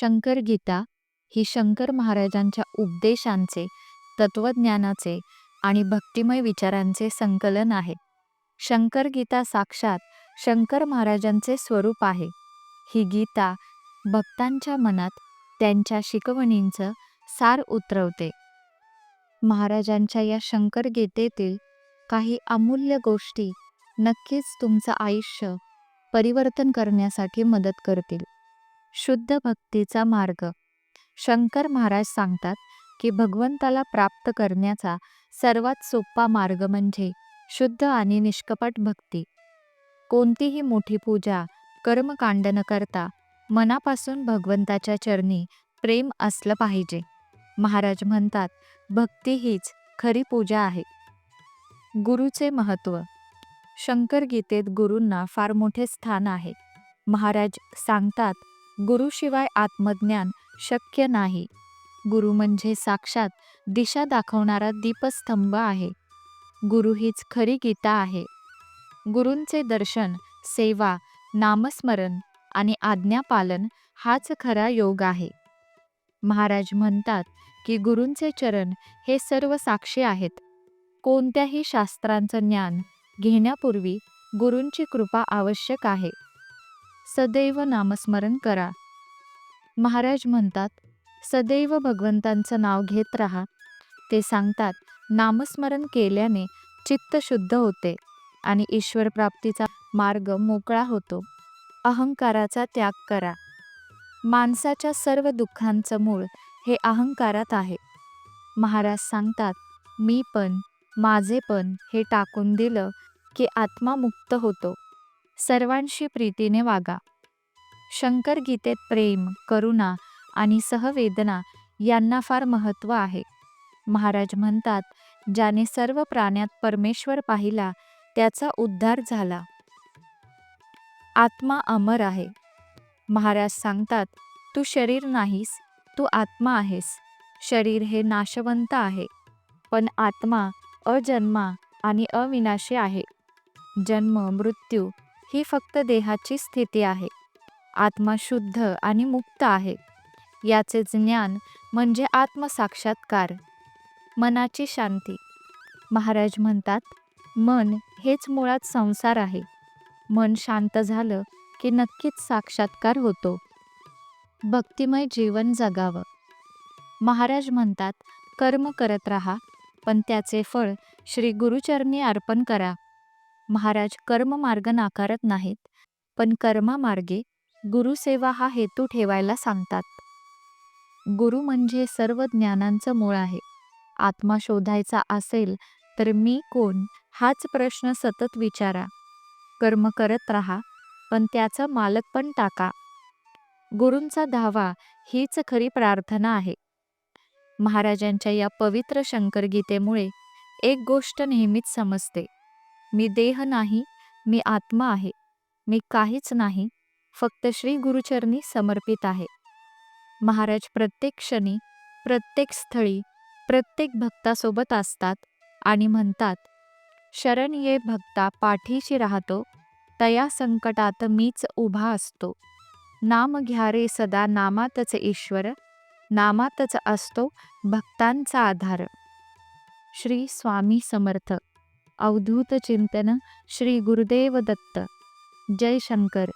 शंकर गीता ही शंकर महाराजांच्या उपदेशांचे तत्वज्ञानाचे आणि भक्तिमय विचारांचे संकलन आहे. शंकर गीता साक्षात शंकर महाराजांचे स्वरूप आहे. ही गीता भक्तांच्या मनात त्यांच्या शिकवणींचं सार उतरवते. महाराजांच्या या शंकर गीतेतील काही अमूल्य गोष्टी नक्कीच तुमचं आयुष्य परिवर्तन करण्यासाठी मदत करतील. शुद्ध भक्तीचा मार्ग. शंकर महाराज सांगतात की भगवंताला प्राप्त करण्याचा सर्वात सोपा मार्ग म्हणजे शुद्ध आणि निष्कपट भक्ती. कोणतीही मोठी पूजा कर्मकांड न करता मनापासून भगवंताच्या चरणी प्रेम असलं पाहिजे. महाराज म्हणतात भक्ती हीच खरी पूजा आहे. गुरुचे महत्त्व. शंकर गीतेत गुरूंना फार मोठे स्थान आहे. महाराज सांगतात गुरुशिवाय आत्मज्ञान शक्य नाही. गुरु म्हणजे साक्षात दिशा दाखवणारा दीपस्तंभ आहे. गुरु हीच खरी गीता आहे. गुरूंचे दर्शन सेवा नामस्मरण आणि आज्ञापालन हाच खरा योग आहे. महाराज म्हणतात की गुरूंचे चरण हे सर्व साक्षी आहेत. कोणत्याही शास्त्रांचं ज्ञान घेण्यापूर्वी गुरूंची कृपा आवश्यक आहे. सदैव नामस्मरण करा. महाराज म्हणतात सदैव भगवंतांचं नाव घेत राहा. ते सांगतात नामस्मरण केल्याने चित्त शुद्ध होते आणि ईश्वर प्राप्तीचा मार्ग मोकळा होतो. अहंकाराचा त्याग करा. माणसाच्या सर्व दुःखांचं मूळ हे अहंकारात आहे. महाराज सांगतात मी पण माझे पण हे टाकून दिलं की आत्मा मुक्त होतो. सर्वांशी प्रीतीने वागा. शंकर गीतेत प्रेम करुणा आणि सहवेदना यांना फार महत्त्व आहे. महाराज म्हणतात ज्याने सर्व प्राण्यात परमेश्वर पाहिला त्याचा उद्धार झाला. आत्मा अमर आहे. महाराज सांगतात तू शरीर नाहीस तू आत्मा आहेस. शरीर हे नाशवंत आहे. पण आत्मा अजन्मा आणि अविनाशी आहे. जन्म मृत्यू ही फक्त देहाची स्थिती आहे. आत्मा शुद्ध आणि मुक्त आहे. याचे ज्ञान म्हणजे आत्मसाक्षात्कार. मनाची शांती. महाराज म्हणतात मन हेच मुळात संसार आहे. मन शांत झालं की नक्कीच साक्षात्कार होतो. भक्तिमय जीवन जगावं. महाराज म्हणतात कर्म करत राहा पण त्याचे फळ श्री गुरुचरणी अर्पण करा. महाराज कर्ममार्ग नाकारत नाहीत पण कर्मामार्गे गुरुसेवा हा हेतू ठेवायला सांगतात. गुरु म्हणजे सर्व ज्ञानांचं मूळ आहे. आत्मा शोधायचा असेल तर मी कोण हाच प्रश्न सतत विचारा. कर्म करत राहा पण त्याचं मालक पण टाका. गुरूंचा धावा हीच खरी प्रार्थना आहे. महाराजांच्या या पवित्र शंकरगीतेमुळे एक गोष्ट नेहमीच समजते. मी देह नाही मी आत्मा आहे. मी काहीच नाही फक्त श्री गुरुचरणी समर्पित आहे. महाराज प्रत्येक क्षणी प्रत्येक स्थळी प्रत्येक भक्तासोबत असतात आणि म्हणतात शरण ये भक्ता पाठीशी राहतो तया संकटात मीच उभा असतो. नाम घ्या रे सदा नामातच ईश्वर नामातच असतो भक्तांचा आधार. श्री स्वामी समर्थ. अवधूत चिंतन श्री गुरुदेव दत्त. जय शंकर.